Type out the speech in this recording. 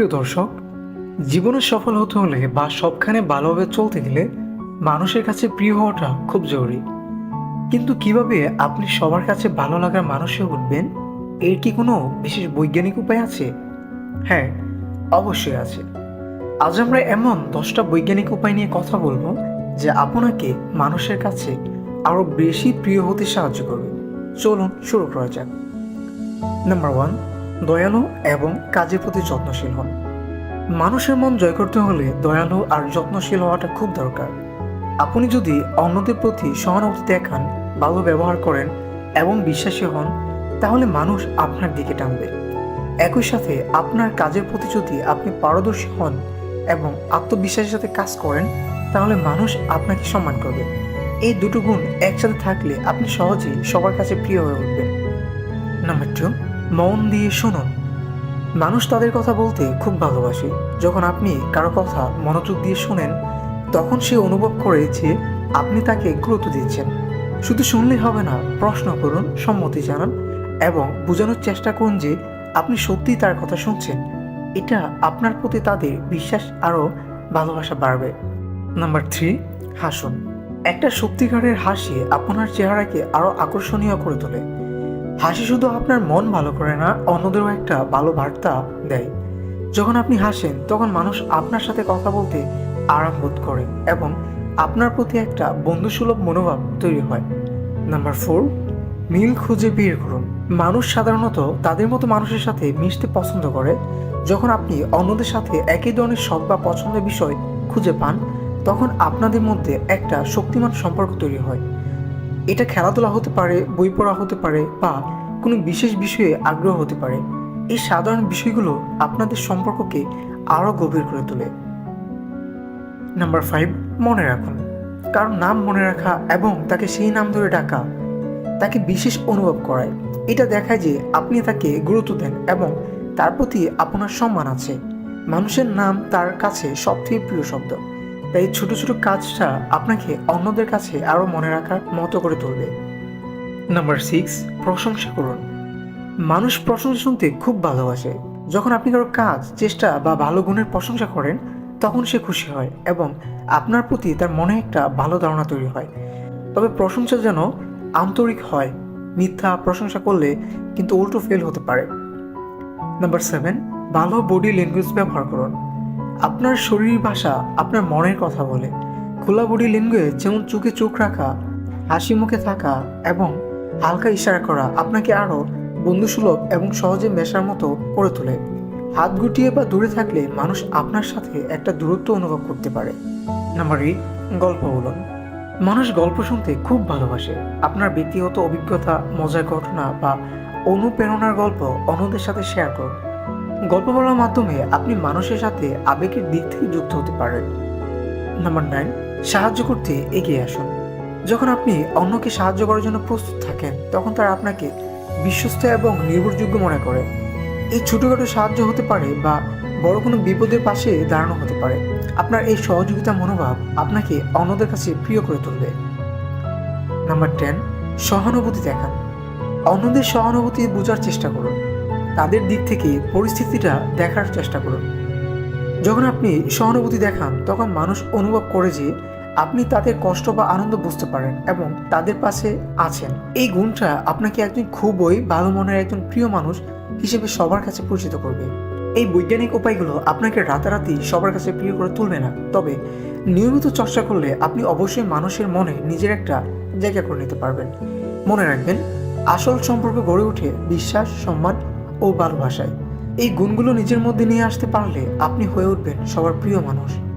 প্রিয় দর্শক জীবনে সফল হতে হলে বা সবখানে ভালোভাবে চলতে গেলে মানুষের কাছে প্রিয় হওয়াটা খুব জরুরি। কিন্তু কীভাবে আপনি সবার কাছে ভালো লাগার মানুষ উঠবেন, এর কি কোনো বিশেষ বৈজ্ঞানিক উপায় আছে? হ্যাঁ অবশ্যই আছে। আজ আমরা এমন দশটা বৈজ্ঞানিক উপায় নিয়ে কথা বলব যে আপনাকে মানুষের কাছে আরও বেশি প্রিয় হতে সাহায্য করবে। চলুন শুরু করা যাক। নাম্বার ওয়ান দয়ালু এবং কাজের প্রতি যত্নশীল হন। মানুষের মন জয় করতে হলে দয়ালু আর যত্নশীল হওয়াটা খুব দরকার। আপনি যদি অন্যদের প্রতি সহানুভূতি দেখান, ভালো ব্যবহার করেন এবং বিশ্বাসী হন, তাহলে মানুষ আপনার দিকে টানবে। একই সাথে আপনার কাজের প্রতি যদি আপনি পারদর্শী হন এবং আত্মবিশ্বাসের সাথে কাজ করেন, তাহলে মানুষ আপনাকে সম্মান করবে। এই দুটো গুণ একসাথে থাকলে আপনি সহজেই সবার কাছে প্রিয় হয়ে উঠবেন। নাম্বার টু মন দিয়ে শুনুন। মানুষ তাদের কথা বলতে খুব ভালোবাসে। যখন আপনি কারও কথা মনোযোগ দিয়ে শুনেন, তখন সে অনুভব করে যে আপনি তাকে গুরুত্ব দিচ্ছেন। শুধু শুনলেই হবে না, প্রশ্ন করুন, সম্মতি জানান এবং বোঝানোর চেষ্টা করুন যে আপনি সত্যিই তার কথা শুনছেন। এটা আপনার প্রতি তাদের বিশ্বাস আরও ভালোবাসা বাড়বে। নাম্বার থ্রি, হাসুন। একটা সত্যিকারের হাসি আপনার চেহারাকে আরও আকর্ষণীয় করে তোলে। হাসি শুধু আপনার মন ভালো করে না, অন্যদেরও একটা ভালো বার্তা দেয়। যখন আপনি হাসেন, তখন মানুষ আপনার সাথে কথা বলতে আরাম বোধ করে এবং আপনার প্রতি একটা বন্ধুসুলভ মনোভাব তৈরি হয়। নাম্বার ফোর, মিল খুঁজে বের করুন। মানুষ সাধারণত তাদের মতো মানুষের সাথে মিশতে পছন্দ করে। যখন আপনি অন্যদের সাথে একই ধরনের শখ বা পছন্দের বিষয় খুঁজে পান, তখন আপনাদের মধ্যে একটা শক্তিমান সম্পর্ক তৈরি হয়। এটা খেলাধুলা হতে পারে, বই পড়া হতে পারে বা কোনো বিশেষ বিষয়ে আগ্রহ হতে পারে। এই সাধারণ বিষয়গুলো আপনাদের সম্পর্ককে আরও গভীর করে তোলে। নাম্বার ফাইভ মনে রাখুন। কারণ নাম মনে রাখা এবং তাকে সেই নাম ধরে ডাকা, তাকে বিশেষ অনুভব করায়। এটা দেখায় যে আপনি তাকে গুরুত্ব দেন এবং তার প্রতি আপনার সম্মান আছে। মানুষের নাম তার কাছে সবথেকে প্রিয় শব্দ। তাই ছোট ছোট কাজটা আপনাকে অন্যদের কাছে আরও মনে রাখার মতো করে তুলবে। নাম্বার সিক্স প্রশংসা করুন। মানুষ প্রশংসা শুনতে খুব ভালোবাসে। যখন আপনি কারও কাজ, চেষ্টা বা ভালো গুণের প্রশংসা করেন, তখন সে খুশি হয় এবং আপনার প্রতি তার মনে একটা ভালো ধারণা তৈরি হয়। তবে প্রশংসা যেন আন্তরিক হয়, মিথ্যা প্রশংসা করলে কিন্তু উল্টো ফেল হতে পারে। নাম্বার সেভেন ভালো বডি ল্যাঙ্গুয়েজ ব্যবহার করুন। আপনার শরীর ভাষা আপনার মনের কথা বলে। খোলা বডি ল্যাঙ্গুয়েজ যেমন চোখে চোখ রাখা, হাসি মুখে থাকা এবং হালকা ইশারা করা আপনাকে আরও বন্ধুসুলভ এবং সহজে মেশার মতো করে তোলে। হাত গুটিয়ে বা দূরে থাকলে মানুষ আপনার সাথে একটা দূরত্ব অনুভব করতে পারে। নাম্বার এইট, গল্প বলুন। মানুষ গল্প শুনতে খুব ভালোবাসে। আপনার ব্যক্তিগত অভিজ্ঞতা, মজার ঘটনা বা অনুপ্রেরণার গল্প অন্যদের সাথে শেয়ার করুন। গল্প বলার মাধ্যমে আপনি মানুষের সাথে আবেগের দিক থেকে যুক্ত হতে পারেন। নাম্বার নাইন সাহায্য করতে এগিয়ে আসুন। যখন আপনি অন্যকে সাহায্য করার জন্য প্রস্তুত থাকেন, তখন তারা আপনাকে বিশ্বস্ত এবং নির্ভরযোগ্য মনে করে। এই ছোটোখাটো সাহায্য হতে পারে বা বড় কোনো বিপদের পাশে দাঁড়ানো হতে পারে। আপনার এই সহযোগিতা মনোভাব আপনাকে অন্যদের কাছে প্রিয় করে তুলবে। নাম্বার টেন সহানুভূতি দেখান। অন্যদের সহানুভূতি বোঝার চেষ্টা করুন। তাদের দিক থেকে পরিস্থিতিটা দেখার চেষ্টা করুন। যখন আপনি সহানুভূতি দেখান, তখন মানুষ অনুভব করে যে আপনি তাদের কষ্ট বা আনন্দ বুঝতে পারেন এবং তাদের পাশে আছেন। এই গুণটা আপনাকে একজন খুবই ভালো মনের একজন প্রিয় মানুষ হিসেবে সবার কাছে পরিচিত করবে। এই বৈজ্ঞানিক উপায়গুলো আপনাকে রাতারাতি সবার কাছে প্রিয় করে তুলবে না। তবে নিয়মিত চর্চা করলে আপনি অবশ্যই মানুষের মনে নিজের একটা জায়গা করে নিতে পারবেন। মনে রাখবেন, আসল সম্পর্ক গড়ে ওঠে বিশ্বাস, সম্মান ও ভালোবাসায় এই গুণগুলো নিজের মধ্যে নিয়ে আসতে পারলে আপনি হয়ে উঠবেন সবার প্রিয় মানুষ।